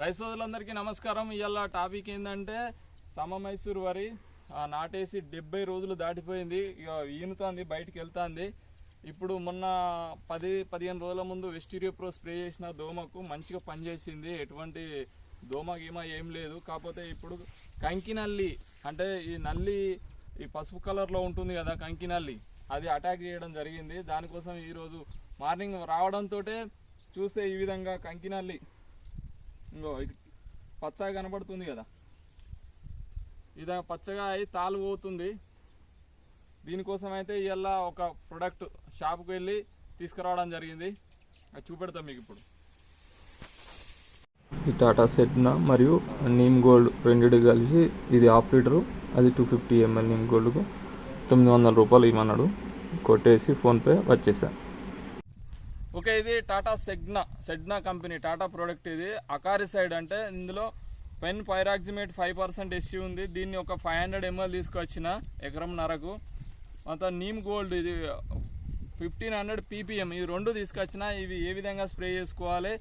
Rice సోదరులందరికీ నమస్కారం. ఇవాళ టాపిక్ ఏంటంటే సమమైసూర్ వరి నాటేసి డెబ్బై రోజులు దాటిపోయింది. ఇక ఈనుతోంది బయటికి వెళ్తాంది. ఇప్పుడు మొన్న పది పదిహేను రోజుల ముందు వెస్టీరియో ప్రో స్ప్రే చేసిన దోమకు మంచిగా పనిచేసింది. ఎటువంటి దోమ గీమ ఏం లేదు. కాకపోతే ఇప్పుడు కంకి నల్లి అంటే ఈ నల్లి ఈ పసుపు కలర్లో ఉంటుంది కదా కంకి నల్లి అది అటాక్ చేయడం జరిగింది. దానికోసం ఈరోజు మార్నింగ్ రావడంతో చూస్తే ఈ విధంగా కంకి నల్లి ఇంకో పచ్చగా కనబడుతుంది కదా. ఇది పచ్చగా అయి తాలు పోతుంది. దీనికోసం అయితే ఇవాళ ఒక ప్రొడక్ట్ షాప్కి వెళ్ళి తీసుకురావడం జరిగింది. అది చూపెడతాం మీకు ఇప్పుడు. ఈ టాటా సెట్నా మరియు నీమ్ గోల్డ్ రెండు కలిసి ఇది హాఫ్ లీటరు. అది టూ ఫిఫ్టీ ఎంఎల్ నీమ్ గోల్డ్కు తొమ్మిది వందల రూపాయలు ఇవ్వన్నాడు కొట్టేసి ఫోన్పే వచ్చేసాను ఓకే ఇది టాటా సెగ్నా సెగ్నా కంపెనీ టాటా ప్రోడక్ట్ ఇది. అకారి సైడ్ అంటే ఇందులో fenpyroximate five percent SC ఉంది. దీన్ని ఒక ఫైవ్ హండ్రెడ్ ఎంఎల్ తీసుకొచ్చిన ఎకరం నరకు. మొత్తం నీమ్ గోల్డ్ ఇది ఫిఫ్టీన్ హండ్రెడ్ పీపీఎం ఈ రెండు తీసుకొచ్చిన ఇవి ఏ విధంగా స్ప్రే చేసుకోవాలి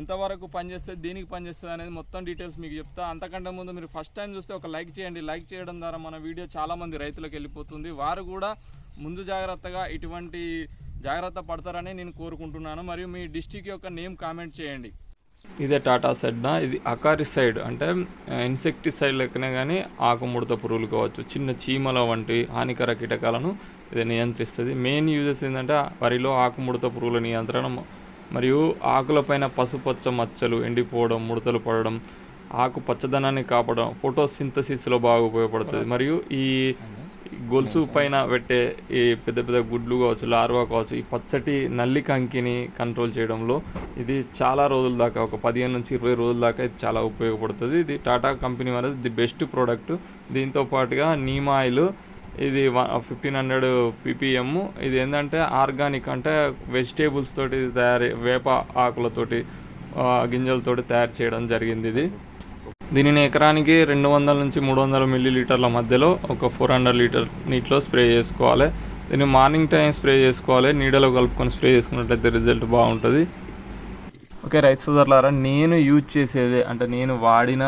ఎంతవరకు పనిచేస్తుంది దీనికి పనిచేస్తుంది అనేది మొత్తం డీటెయిల్స్ మీకు చెప్తా. అంతకంటే ముందు మీరు ఫస్ట్ టైం చూస్తే ఒక లైక్ చేయండి. లైక్ చేయడం ద్వారా మన వీడియో చాలామంది రైతులకు వెళ్ళిపోతుంది. వారు కూడా ముందు జాగ్రత్తగా ఇటువంటి జాగ్రత్త పడతారని నేను కోరుకుంటున్నాను. మరియు మీ డిస్టిక్ యొక్క నేమ్ కామెంట్ చేయండి. ఇదే టాటా సెడ్నా ఇది అకారి సైడ్. అంటే ఇన్సెక్టిసైడ్ లెక్కనే కానీ ఆకుముడత పురుగులు కావచ్చు చిన్న చీమల వంటి హానికర కీటకాలను ఇది నియంత్రిస్తుంది. మెయిన్ యూజెస్ ఏంటంటే వరిలో ఆకుముడత పురుగుల నియంత్రణ మరియు ఆకులపైన పసుపచ్చ మచ్చలు ఎండిపోవడం ముడతలు పడడం ఆకు పచ్చదనాన్ని కాపాడడం ఫోటోసింథసిస్లో బాగా ఉపయోగపడుతుంది. మరియు ఈ గొలుసు పైన పెట్టే ఈ పెద్ద పెద్ద గుడ్లు కావచ్చు లార్వా కావచ్చు ఈ పచ్చటి నల్లి కంకిని కంట్రోల్ చేయడంలో ఇది చాలా రోజుల దాకా ఒక పదిహేను నుంచి ఇరవై రోజుల దాకా ఇది చాలా ఉపయోగపడుతుంది. ఇది టాటా కంపెనీ వల్ల ది బెస్ట్ ప్రోడక్ట్ దీంతో పాటుగా నీమ్ ఆయిల్ ఇది ఫిఫ్టీన్ హండ్రెడ్ పీపీఎం ఇది ఏంటంటే ఆర్గానిక్ అంటే వెజిటేబుల్స్ తోటి తయారు వేప ఆకులతోటి గింజలతోటి తయారు చేయడం జరిగింది ఇది. దీనిని ఎకరానికి రెండు వందల నుంచి మూడు వందల మిల్లీ లీటర్ల మధ్యలో ఒక ఫోర్ హండ్రెడ్ లీటర్ నీటిలో స్ప్రే చేసుకోవాలి. దీన్ని మార్నింగ్ టైం స్ప్రే చేసుకోవాలి. నీడలో కలుపుకొని స్ప్రే చేసుకున్నట్లయితే రిజల్ట్ బాగుంటుంది. ఓకే రైతు సోదరులారా నేను యూజ్ చేసేది అంటే నేను వాడిన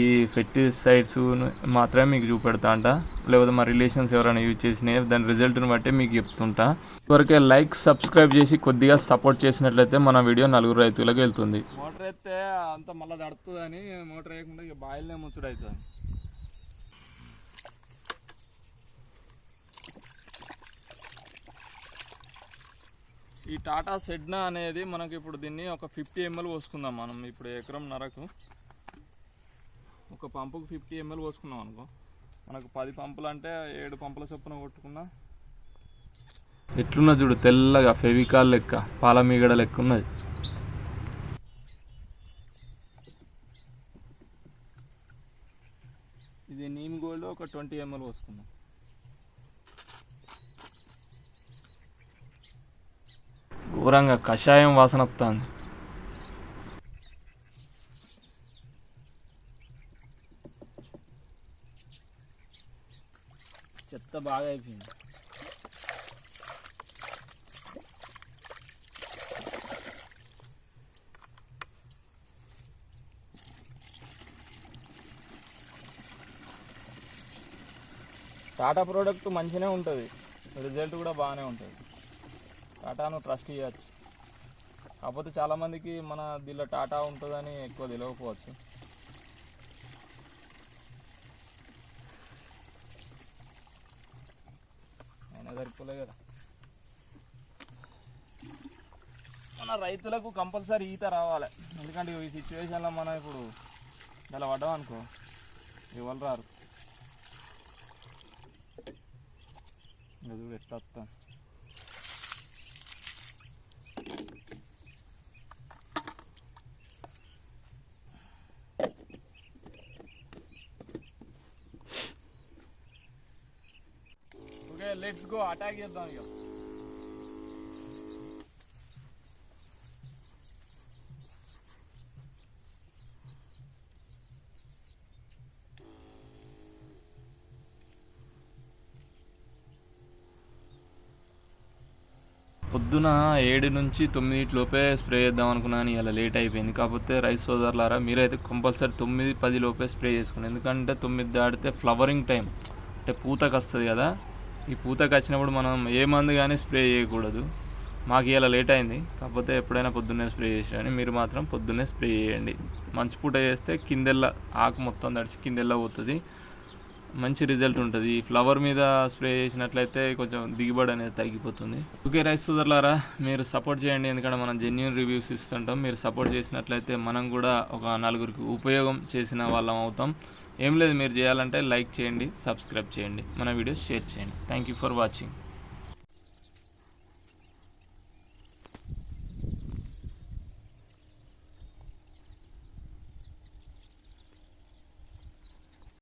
ఈ ఫెర్టిసైడ్స్ మాత్రమే మీకు చూపెడతా అంట. లేకపోతే మా రిలేషన్స్ ఎవరైనా యూజ్ చేసినాయి దాని రిజల్ట్ని బట్టి మీకు చెప్తుంటా. ఇవరకే లైక్ సబ్స్క్రైబ్ చేసి కొద్దిగా సపోర్ట్ చేసినట్లయితే మన వీడియో నలుగురు రైతులకు వెళ్తుంది. మోటార్ ఎత్తే అంత మళ్ళీ దడుతుందని మోటార్ వేయకుండా ఇక బాయిల్నే ముచ్చుడు అవుతుంది. ఈ టాటా సెడ్నా అనేది మనకి ఇప్పుడు దీన్ని ఒక ఫిఫ్టీ ఎంఎల్ పోసుకుందాం మనం ఇప్పుడు ఎకరం నరకు. ఒక పంపుకు ఫిఫ్టీ ఎంఎల్ పోసుకున్నాం అనుకో. మనకు పది పంపులు అంటే ఏడు పంపుల చొప్పున కొట్టుకున్నా. ఎట్లున్నా చూడు తెల్లగా ఫెవికాల్ లెక్క పాల మీగడ లెక్క ఉన్నది. ఇది నీమ్ గోల్డ్ ఒక ట్వంటీ ఎంఎల్ పోసుకుందాం. ఘోరంగా కషాయం వాసన వస్తుంది. చెత్త బాగా అయిపోయింది. టాటా ప్రోడక్ట్ మంచిగానే ఉంటుంది. రిజల్ట్ కూడా బాగానే ఉంటుంది. టాటాను ట్రస్ట్ చేయొచ్చు. కాకపోతే చాలామందికి మన దీనిలో టాటా ఉంటుందని ఎక్కువ తెలియకపోవచ్చు. అయినా సరిపోలే కదా. మన రైతులకు కంపల్సరీ ఈత రావాలి. ఎందుకంటే ఈ సిచ్యువేషన్లో మనం ఇప్పుడు ఇలా పడ్డాం అనుకో ఎవరు రారు. ఇంకా చూడు ఎట్లా వస్తాం ఓకే లెట్స్ గో అటాక్ చేద్దాం ఇక పొద్దున ఏడు నుంచి తొమ్మిది లోపే స్ప్రే చేద్దాం అనుకున్నాను ఇలా లేట్ అయిపోయింది. కాకపోతే రైస్ సోదరులారా మీరైతే కంపల్సరీ తొమ్మిది పది లోపే స్ప్రే చేసుకోండి ఎందుకంటే తొమ్మిది దాటితే ఫ్లవరింగ్ టైం అంటే పూతకు వస్తుంది కదా. ఈ పూతకు వచ్చినప్పుడు మనం ఏ మందు కానీ స్ప్రే చేయకూడదు. మాకు ఇలా లేట్ అయింది. కాకపోతే ఎప్పుడైనా పొద్దున్నే స్ప్రే చేసాను మీరు మాత్రం పొద్దున్నే స్ప్రే చేయండి. మంచి పూట చేస్తే కిందెల్ల ఆకు మొత్తం తడిచి కిందెల్ల పోతుంది. మంచి రిజల్ట్ ఉంటుంది. ఈ ఫ్లవర్ మీద స్ప్రే చేసినట్లయితే కొంచెం దిగుబడి అనేది తగ్గిపోతుంది. ఓకే రైస్ సోదరులారా మీరు సపోర్ట్ చేయండి. ఎందుకంటే మనం జెన్యున్ రివ్యూస్ ఇస్తుంటాం. మీరు సపోర్ట్ చేసినట్లయితే మనం కూడా ఒక నలుగురికి ఉపయోగం చేసిన వాళ్ళం అవుతాం. ఏం లేదు మీరు చేయాలంటే లైక్ చేయండి సబ్స్క్రైబ్ చేయండి. మన వీడియోస్ షేర్ చేయండి. Thank you for watching